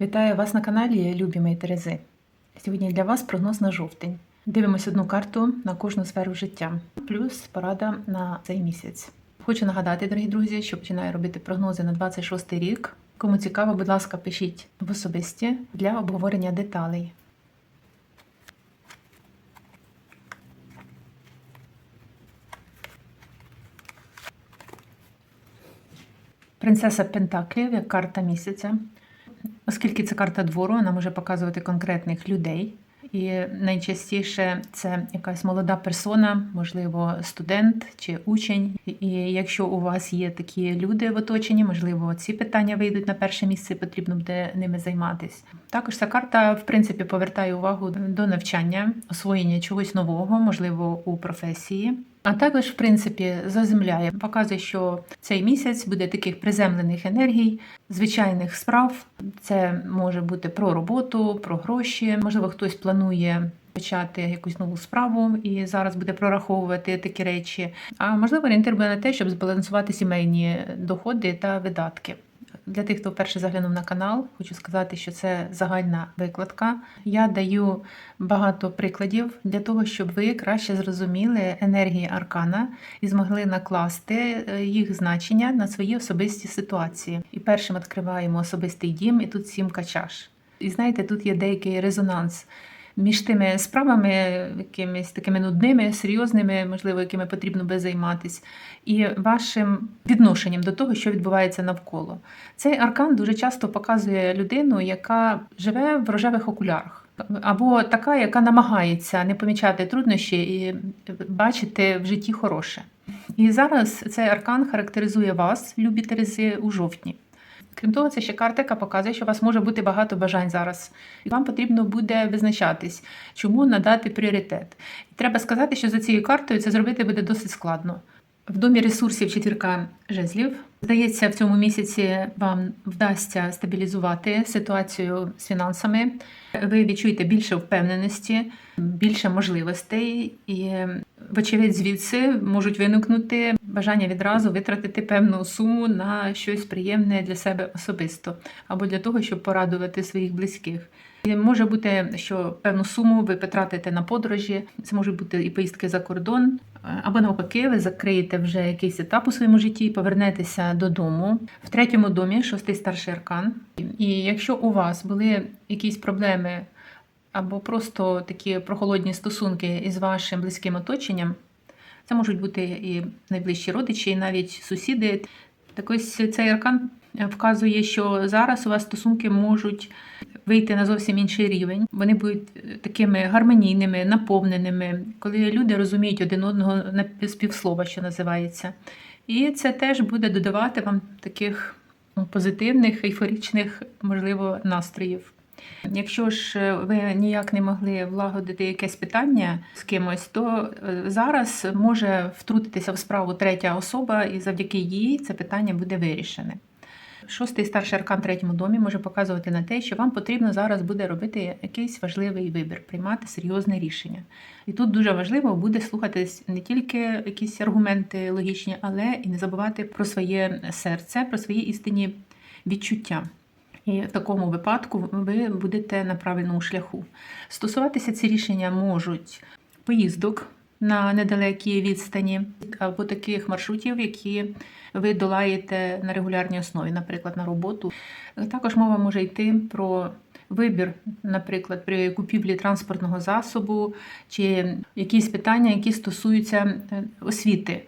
Вітаю вас на каналі Любі Терези. Сьогодні для вас прогноз на жовтень. Дивимось одну карту на кожну сферу життя, плюс порада на цей місяць. Хочу нагадати, дорогі друзі, що починаю робити прогнози на 26 рік. Кому цікаво, будь ласка, пишіть в особисті для обговорення деталей. Принцеса Пентаклів як карта місяця. Оскільки це карта двору, вона може показувати конкретних людей. І найчастіше це якась молода персона, можливо, студент чи учень. І якщо у вас є такі люди в оточенні, можливо, ці питання вийдуть на перше місце, потрібно буде ними займатися. Також ця карта, в принципі, повертає увагу до навчання, освоєння чогось нового, можливо, у професії. А також, в принципі, заземляє, показує, що цей місяць буде таких приземлених енергій, звичайних справ. Це може бути про роботу, про гроші. Можливо, хтось планує почати якусь нову справу і зараз буде прораховувати такі речі. А можливо, орієнтир буде на те, щоб збалансувати сімейні доходи та видатки. Для тих, хто вперше заглянув на канал, хочу сказати, що це загальна викладка. Я даю багато прикладів для того, щоб ви краще зрозуміли енергії аркана і змогли накласти е, їх значення на свої особисті ситуації. І першим відкриваємо особистий дім, і тут сімка чаш. І знаєте, тут є деякий резонанс. Між тими справами, якимись такими нудними, серйозними, можливо, якими потрібно би займатися, і вашим відношенням до того, що відбувається навколо. Цей аркан дуже часто показує людину, яка живе в рожевих окулярах, або така, яка намагається не помічати труднощі і бачити в житті хороше. І зараз цей аркан характеризує вас, любі Терези, у жовтні. Крім того, це ще карта, яка показує, що у вас може бути багато бажань зараз. І вам потрібно буде визначатись, чому надати пріоритет. І треба сказати, що за цією картою це зробити буде досить складно. В домі ресурсів четвірка жезлів. Здається, в цьому місяці вам вдасться стабілізувати ситуацію з фінансами. Ви відчуєте більше впевненості, більше можливостей, і, вочевидь, звідси можуть виникнути бажання відразу витратити певну суму на щось приємне для себе особисто або для того, щоб порадувати своїх близьких. І Може бути, що певну суму ви потратите на подорожі, це можуть бути і поїздки за кордон, або навпаки, ви закриєте вже якийсь етап у своєму житті і повернетеся додому. В третьому домі шостий старший аркан. І якщо у вас були якісь проблеми або просто такі прохолодні стосунки із вашим близьким оточенням, це можуть бути і найближчі родичі, і навіть сусіди. Так ось цей аркан вказує, що зараз у вас стосунки можуть вийти на зовсім інший рівень. Вони будуть такими гармонійними, наповненими, коли люди розуміють один одного на співслова, що називається. І це теж буде додавати вам таких ну, позитивних, ейфорічних, можливо, настроїв. Якщо ж ви ніяк не могли влагодити якесь питання з кимось, то е, зараз може втрутитися в справу третя особа, і завдяки їй це питання буде вирішене. Шостий старший аркан в третьому домі може показувати на те, що вам потрібно зараз буде робити якийсь важливий вибір, приймати серйозне рішення. І тут дуже важливо буде слухатись не тільки якісь аргументи логічні, але і не забувати про своє серце, про свої істинні відчуття. І в такому випадку ви будете на правильному шляху. Стосуватися ці рішення можуть поїздок на недалекій відстані або таких маршрутів, які ви долаєте на регулярній основі, наприклад, на роботу. Також мова може йти про вибір, наприклад, при купівлі транспортного засобу чи якісь питання, які стосуються е, освіти.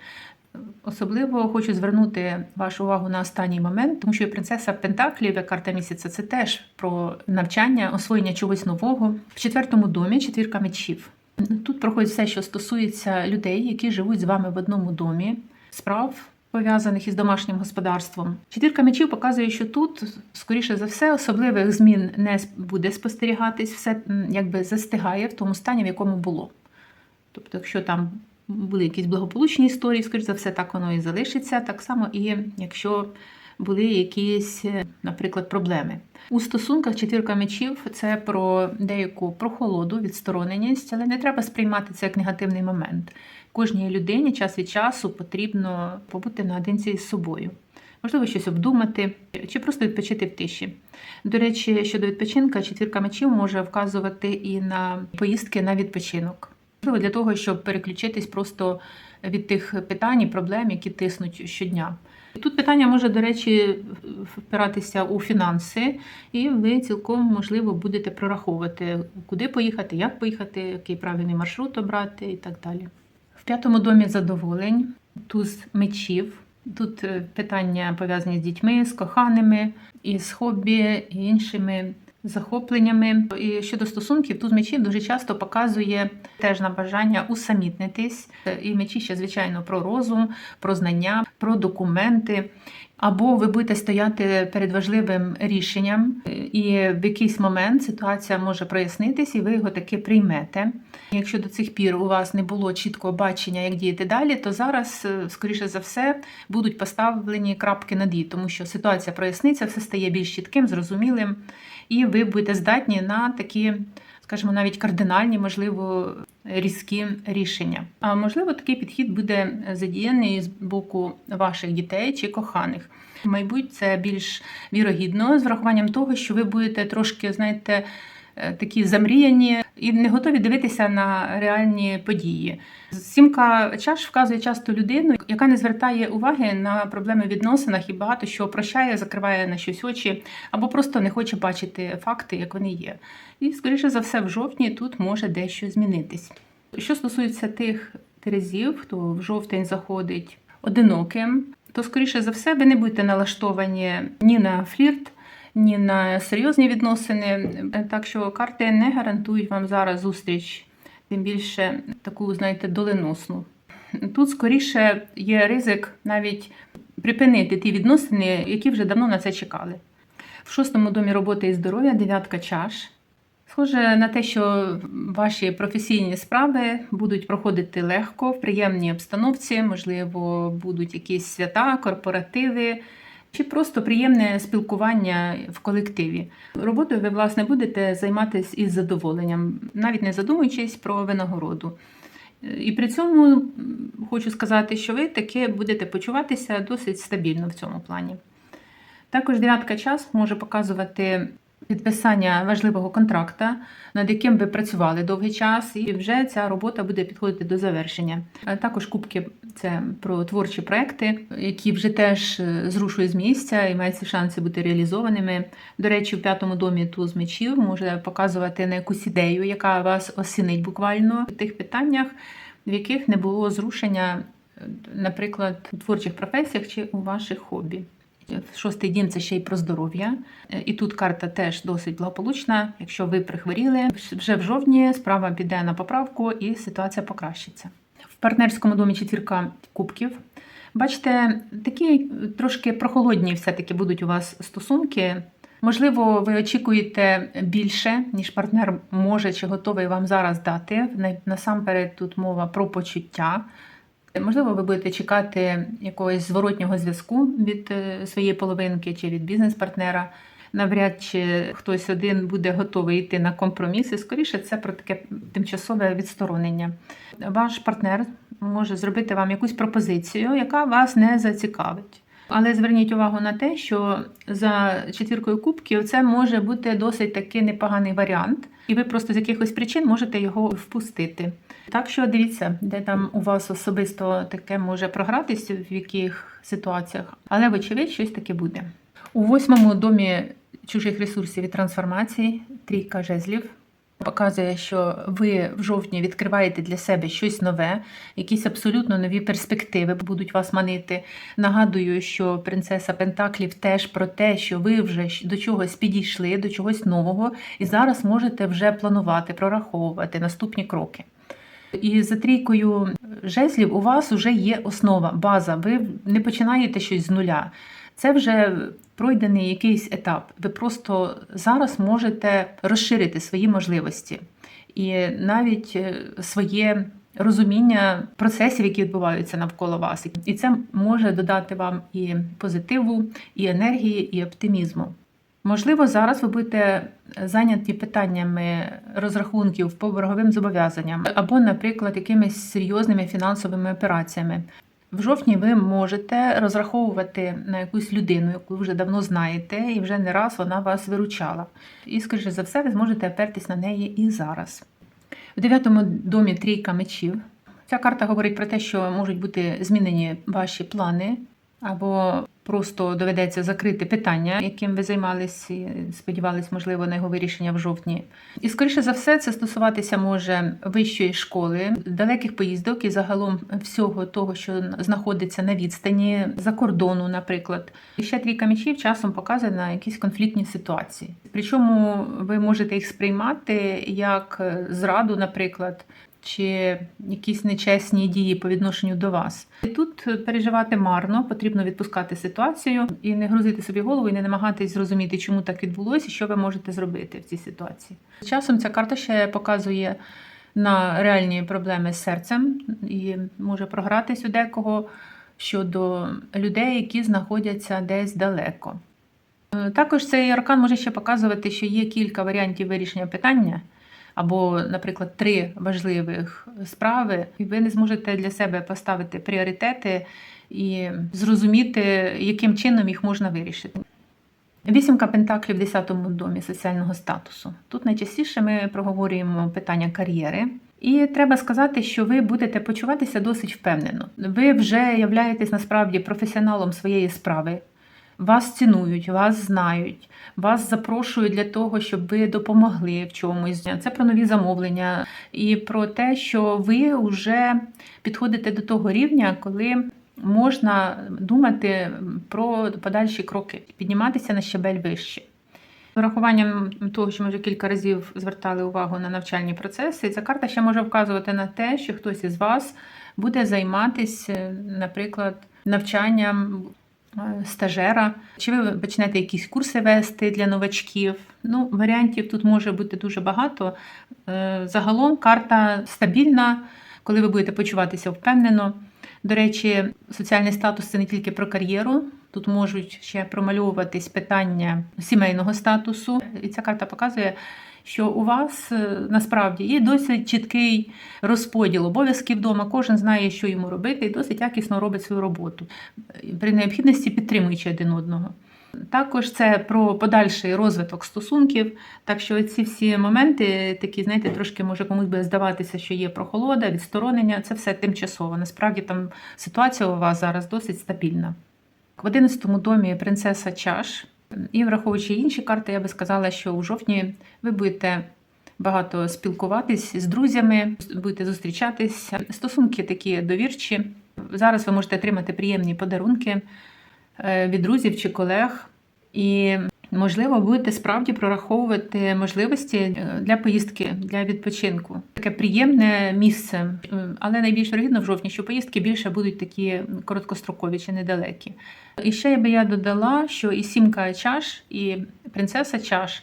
Особливо хочу звернути вашу увагу на останній момент, тому що принцеса Пентаклів, як карта місяця, це теж про навчання, освоєння чогось нового. В четвертому домі четвірка мечів. Тут проходить все, що стосується людей, які живуть з вами в одному домі, справ. Пов'язаних із домашнім господарством. Четвірка мечів показує, що тут, скоріше за все, особливих змін не буде спостерігатись, все якби застигає в тому стані, в якому було. Тобто, якщо там були якісь благополучні історії, скоріше за все, так воно і залишиться. Так само, і якщо були якісь, наприклад, проблеми. У стосунках четвірка мечів це про деяку прохолоду, відстороненість, але не треба сприймати це як негативний момент. Кожній людині час від часу потрібно побути наодинці із собою. можливо, щось обдумати, чи просто відпочити в тиші. До речі, щодо відпочинка, четвірка мечів може вказувати і на поїздки на відпочинок. Для того, щоб переключитись просто від тих питань і проблем, які тиснуть щодня. Тут питання може, до речі, впиратися у фінанси, і ви цілком можливо будете прораховувати, куди поїхати, як поїхати, який правильний маршрут обрати і так далі. В п'ятому домі задоволень, туз мечів. Тут е, питання пов'язані з дітьми, з коханими, і з хобі, і іншими захопленнями. І щодо стосунків, тут мечів дуже часто показує теж на бажання усамітнитись. І мечі ще, звичайно, про розум, про знання, про документи. Або ви будете стояти перед важливим рішенням, і в якийсь момент ситуація може прояснитись, і ви його таки приймете. Якщо до цих пір у вас не було чіткого бачення, як діяти далі, то зараз, е, скоріше за все, будуть поставлені крапки над «і», тому що ситуація проясниться, все стає більш чітким, зрозумілим, і ви будете здатні на такі, скажімо, навіть кардинальні, можливо, різкі рішення. А можливо, такий підхід буде задіяний з боку ваших дітей чи коханих. Мабуть, це більш вірогідно з врахуванням того, що ви будете трошки, знаєте, такі замріяні і не готові дивитися на реальні події. Сімка чаш вказує часто людину, яка не звертає уваги на проблеми в відносинах і багато що прощає, закриває на щось очі, або просто не хоче бачити факти, як вони є. І, скоріше за все, в жовтні тут може дещо змінитись. Що стосується тих терезів, хто в жовтень заходить одиноким, то, скоріше за все, ви не будете налаштовані ні на флірт, ні на серйозні відносини. Так що карти не гарантують вам зараз зустріч, тим більше таку, знаєте, доленосну. Тут скоріше є ризик навіть припинити ті відносини, які вже давно на це чекали. В шостому домі роботи і здоров'я дев'ятка чаш. Схоже на те, що ваші професійні справи будуть проходити легко в приємній обстановці, можливо, будуть якісь свята, корпоративи чи просто приємне спілкування в колективі. Роботою ви, власне, будете займатися із задоволенням, навіть не задумуючись про винагороду. І при цьому хочу сказати, що ви таки будете почуватися досить стабільно в цьому плані. Також дев'ятка час може показувати підписання важливого контракта, над яким ви працювали довгий час, і вже ця робота буде підходити до завершення. Також кубки це про творчі проекти, які вже теж е, зрушують з місця і мають шанси бути реалізованими. До речі, в п'ятому домі туз мечів може показувати на якусь ідею, яка вас осінить буквально в тих питаннях, в яких не було зрушення, е, наприклад, у творчих професіях чи у ваших хобі. Шостий дім це ще й про здоров'я. Е, І тут карта теж досить благополучна. Якщо ви прихворіли, вже в жовтні справа піде на поправку і ситуація покращиться. В партнерському домі четвірка кубків. Бачите, такі трошки прохолодні все-таки будуть у вас стосунки. Можливо, ви очікуєте більше, ніж партнер може чи готовий вам зараз дати. Насамперед тут мова про почуття. Можливо, ви будете чекати якогось зворотнього зв'язку від е, своєї половинки чи від бізнес-партнера. Навряд чи хтось один буде готовий йти на компроміси. Скоріше, це про таке тимчасове відсторонення. Ваш партнер може зробити вам якусь пропозицію, яка вас не зацікавить. Але зверніть увагу на те, що за четвіркою кубків це може бути досить таки непоганий варіант, і ви просто з якихось причин можете його впустити. Так що дивіться, де там у вас особисто таке може програтися, в яких ситуаціях, але вочевидь щось таке буде. У восьмому домі чужих ресурсів і трансформацій трійка жезлів. Показує, що ви в жовтні відкриваєте для себе щось нове, якісь абсолютно нові перспективи будуть вас манити. Нагадую, що принцеса Пентаклів теж про те, що ви вже до чогось підійшли, до чогось нового, і зараз можете вже планувати, прораховувати наступні кроки. І за трійкою жезлів у вас вже є основа, база. Ви не починаєте щось з нуля. Це вже пройдений якийсь етап. Ви просто зараз можете розширити свої можливості і навіть е, своє розуміння процесів, які відбуваються навколо вас. І це може додати вам і позитиву, і енергії, і оптимізму. Можливо, зараз ви будете зайняті питаннями розрахунків по борговим зобов'язанням або, наприклад, якимись серйозними фінансовими операціями. В жовтні ви можете розраховувати на якусь людину, яку вже давно знаєте, і вже не раз вона вас виручала. І, скоріше за все, ви зможете опертись на неї і зараз. В дев'ятому домі трійка мечів. Ця карта говорить про те, що можуть бути змінені ваші плани, або просто доведеться закрити питання, яким ви займалися, сподівались, можливо, на його вирішення в жовтні. І, скоріше за все, це стосуватися може вищої школи, далеких поїздок і загалом всього того, що знаходиться на відстані за кордону, наприклад. І ще трійка мечів часом показує на якісь конфліктні ситуації. Причому ви можете їх сприймати як зраду, наприклад. Чи якісь нечесні дії по відношенню до вас. І тут переживати марно, потрібно відпускати ситуацію і не грузити собі голову, і не намагатись зрозуміти, чому так відбулося, і що ви можете зробити в цій ситуації. Часом ця карта ще показує на реальні проблеми з серцем і може програтись у декого щодо людей, які знаходяться десь далеко. Е, Також цей аркан може ще показувати, що є кілька варіантів вирішення питання, або, наприклад, три важливих справи, і ви не зможете для себе поставити пріоритети і зрозуміти, яким чином їх можна вирішити. Вісімка пентаклів в 10-му домі соціального статусу. Тут найчастіше ми проговорюємо питання кар'єри. І треба сказати, що ви будете почуватися досить впевнено. Ви вже являєтесь насправді професіоналом своєї справи. Вас цінують, вас знають, вас запрошують для того, щоб ви допомогли в чомусь. Це про нові замовлення і про те, що ви вже підходите до того рівня, коли можна думати про подальші кроки, підніматися на щебель вище. З урахуванням того, що ми вже кілька разів звертали увагу на навчальні процеси, ця карта ще може вказувати на те, що хтось із вас буде займатися, наприклад, навчанням стажера, чи ви почнете якісь курси вести для новачків. Ну, варіантів тут може бути дуже багато. Е, Загалом карта стабільна, коли ви будете почуватися впевнено. До речі, соціальний статус це не тільки про кар'єру. Тут можуть ще промальовуватись питання сімейного статусу. І ця карта показує, що у вас е, насправді є досить чіткий розподіл обов'язків вдома. Кожен знає, що йому робити, і досить якісно робить свою роботу, при необхідності підтримуючи один одного. Також це про подальший розвиток стосунків. Так що ці всі моменти, такі, знаєте, трошки може комусь буде здаватися, що є прохолода, відсторонення. Це все тимчасово. Насправді там ситуація у вас зараз досить стабільна. В 11-му домі принцеса чаш. І враховуючи інші карти, я би сказала, що у жовтні ви будете багато спілкуватись з друзями, будете зустрічатись. Стосунки такі довірчі. Зараз ви можете отримати приємні подарунки е, від друзів чи колег. І, можливо, будете справді прораховувати можливості е, для поїздки, для відпочинку. Таке приємне місце, Е, але найбільш вірогідно в жовтні, що поїздки більше будуть такі короткострокові чи недалекі. І ще би я додала, що і сімка чаш, і принцеса чаш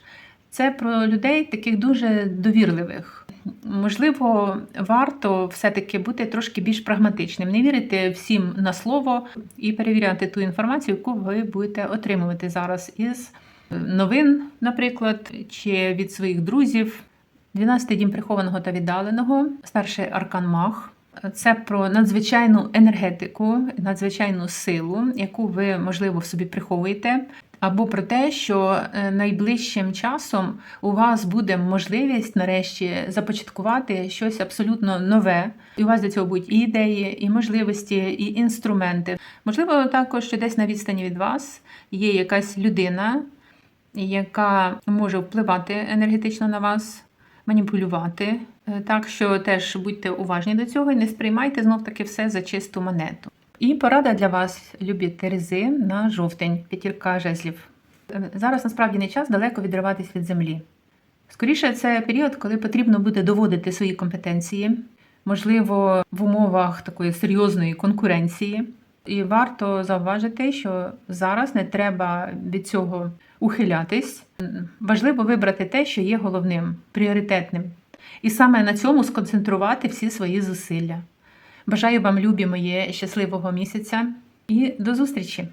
це про людей таких дуже довірливих. Можливо, варто все-таки бути трошки більш прагматичним, не вірити всім на слово і перевіряти ту інформацію, яку ви будете отримувати зараз із новин, наприклад, чи від своїх друзів. 12 дім прихованого та віддаленого, старший аркан Мах. Це про надзвичайну енергетику, надзвичайну силу, яку ви, можливо, в собі приховуєте, або про те, що е, найближчим часом у вас буде можливість нарешті започаткувати щось абсолютно нове, і у вас до цього будуть і ідеї, і можливості, і інструменти. Можливо, також що десь на відстані від вас є якась людина, яка може впливати енергетично на вас маніпулювати. Е, Так що теж будьте уважні до цього і не сприймайте знов таки все за чисту монету. І порада для вас, любі Терези, на жовтень, п'ятірка жезлів. Е, Зараз насправді не час далеко відриватись від землі. Скоріше, це період, коли потрібно буде доводити свої компетенції, можливо, в умовах такої серйозної конкуренції. І варто зауважити, що зараз не треба від цього ухилятись. Важливо вибрати те, що є головним, пріоритетним, і саме на цьому сконцентрувати всі свої зусилля. Бажаю вам, любі моє, щасливого місяця і до зустрічі!